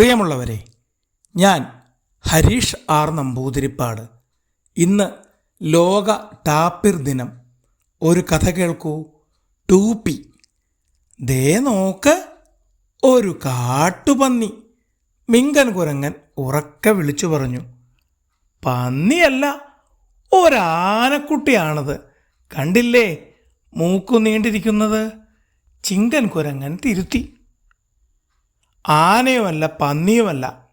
പ്രിയമുള്ളവരെ ഞാൻ ഹരീഷ് ആർ നമ്പൂതിരിപ്പാട്. ഇന്ന് ലോക ടാപ്പിർ ദിനം. ഒരു കഥ കേൾക്കൂ. ടൂപ്പി ദേ നോക്ക് ഒരു കാട്ടുപന്നി. മിങ്കൻ കുരങ്ങൻ ഉറക്കെ വിളിച്ചു പറഞ്ഞു പന്നിയല്ല ഒരാനക്കുട്ടിയാണത്. കണ്ടില്ലേ മൂക്കു നീണ്ടിരിക്കുന്നത്? ചിങ്കൻ കുരങ്ങൻ തിരുത്തി ആനയുമല്ല പന്നിയുമല്ല.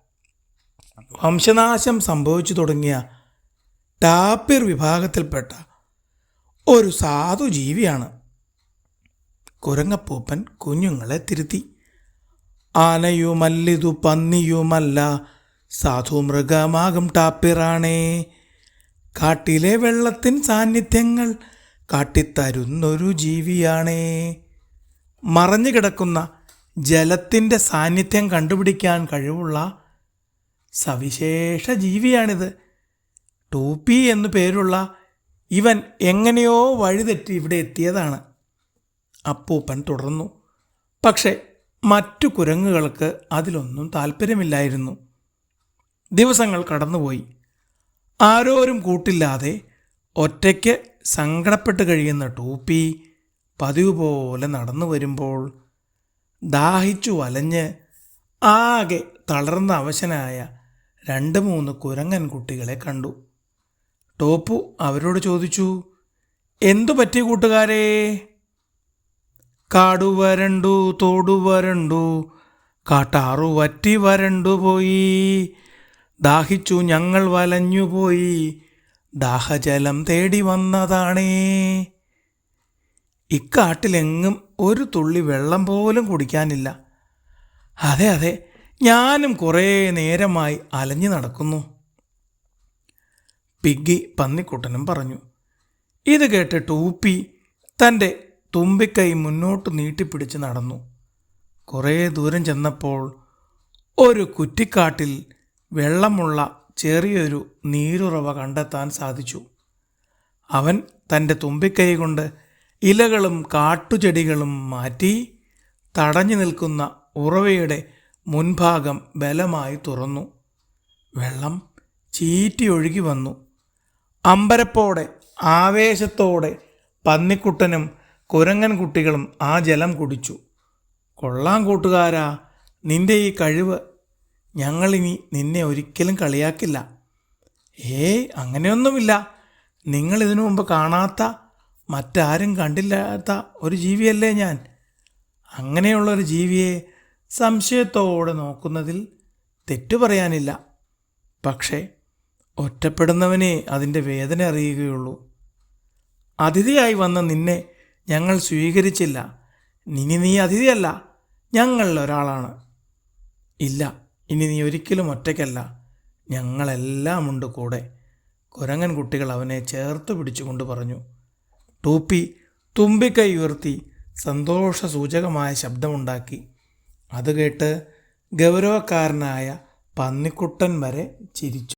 വംശനാശം സംഭവിച്ചു തുടങ്ങിയ ടാപ്പിർ വിഭാഗത്തിൽപ്പെട്ട ഒരു സാധു ജീവിയാണ്. കുരങ്ങപ്പൂപ്പൻ കുഞ്ഞുങ്ങളെ തിരുത്തി. ആനയുമല്ലിതു പന്നിയുമല്ല സാധു മൃഗമാകും ടാപ്പിറാണേ. കാട്ടിലെ വെള്ളത്തിൻ സാന്നിധ്യങ്ങൾ കാട്ടിത്തരുന്നൊരു ജീവിയാണേ. മറഞ്ഞു കിടക്കുന്ന ജലത്തിന്റെ സാന്നിധ്യം കണ്ടുപിടിക്കാൻ കഴിവുള്ള സവിശേഷ ജീവിയാണിത്. ടൂപ്പി എന്നു പേരുള്ള ഇവൻ എങ്ങനെയോ വഴിതെറ്റി ഇവിടെ എത്തിയതാണ്. അപ്പൂപ്പൻ തുടർന്നു. പക്ഷേ മറ്റു കുരങ്ങുകൾക്ക് അതിലൊന്നും താല്പര്യമില്ലായിരുന്നു ദിവസങ്ങൾ കടന്നുപോയി. ആരോരും കൂട്ടില്ലാതെ ഒറ്റയ്ക്ക് സങ്കടപ്പെട്ട് കഴിയുന്ന ടൂപ്പി പതിവ് പോലെ നടന്നു വരുമ്പോൾ ദാഹിച്ചു വലഞ്ഞ് ആകെ തളർന്ന അവശനായ രണ്ട് മൂന്ന് കുരങ്ങൻ കുട്ടികളെ കണ്ടു. ടോപ്പു അവരോട് ചോദിച്ചു എന്തു പറ്റി കൂട്ടുകാരെ? കാടു വരണ്ടു തോടു വരണ്ടു കാട്ടാറു വറ്റി വരണ്ടു പോയി ദാഹിച്ചു ഞങ്ങൾ വലഞ്ഞുപോയി ദാഹജലം തേടി വന്നതാണേ. ഇക്കാട്ടിലെങ്ങും ഒരു തുള്ളി വെള്ളം പോലും കുടിക്കാനില്ല. അതെ അതെ ഞാനും കുറേ നേരമായി അലഞ്ഞു നടക്കുന്നു. പിഗ്ഗി പന്നിക്കുട്ടനും പറഞ്ഞു ഇത് കേട്ട് ടൂപ്പി തന്റെ തുമ്പിക്കൈ മുന്നോട്ട് നീട്ടിപ്പിടിച്ച് നടന്നു. കുറേ ദൂരം ചെന്നപ്പോൾ ഒരു കുറ്റിക്കാട്ടിൽ വെള്ളമുള്ള ചെറിയൊരു നീരുറവ കണ്ടെത്താൻ സാധിച്ചു. അവൻ തന്റെ തുമ്പിക്കൈ കൊണ്ട് ഇലകളും കാട്ടുചെടികളും മാറ്റി തടഞ്ഞു നിൽക്കുന്ന ഉറവയുടെ മുൻഭാഗം ബലമായി തുറന്നു. വെള്ളം ചീറ്റിയൊഴുകി വന്നു. അമ്പരപ്പോടെ ആവേശത്തോടെ പന്നിക്കുട്ടനും കുരങ്ങൻ കുട്ടികളും ആ ജലം കുടിച്ചു. കൊള്ളാം കൂട്ടുകാരാ നിന്റെ ഈ കഴിവ്. ഞങ്ങളിനി നിന്നെ ഒരിക്കലും കളിയാക്കില്ല. ഏയ് അങ്ങനെയൊന്നുമില്ല. നിങ്ങളിതിനു മുമ്പ് കാണാത്ത മറ്റാരും കണ്ടില്ലാത്ത ഒരു ജീവിയല്ലേ ഞാൻ? അങ്ങനെയുള്ള ഒരു ജീവിയെ സംശയത്തോടെ നോക്കുന്നതിൽ തെറ്റു പറയാനില്ല. പക്ഷേ ഒറ്റപ്പെടുന്നവനെ അതിന്റെ വേദന അറിയുകയുള്ളൂ. അതിഥിയായി വന്ന നിന്നെ ഞങ്ങൾ സ്വീകരിച്ചില്ല. ഇനി നീ അതിഥിയല്ല ഞങ്ങളിൽ ഒരാളാണ്. ഇല്ല ഇനി നീ ഒരിക്കലും ഒറ്റയ്ക്കല്ല. ഞങ്ങളെല്ലാം ഉണ്ട് കൂടെ. കുരങ്ങൻ കുട്ടികൾ അവനെ ചേർത്ത് പിടിച്ചുകൊണ്ട് പറഞ്ഞു. ടൂപ്പി തുമ്പിക്കൈ ഉയർത്തി സന്തോഷസൂചകമായ ശബ്ദമുണ്ടാക്കി. അത് കേട്ട് ഗൗരവക്കാരനായ പന്നിക്കുട്ടൻ വരെ ചിരിച്ചു.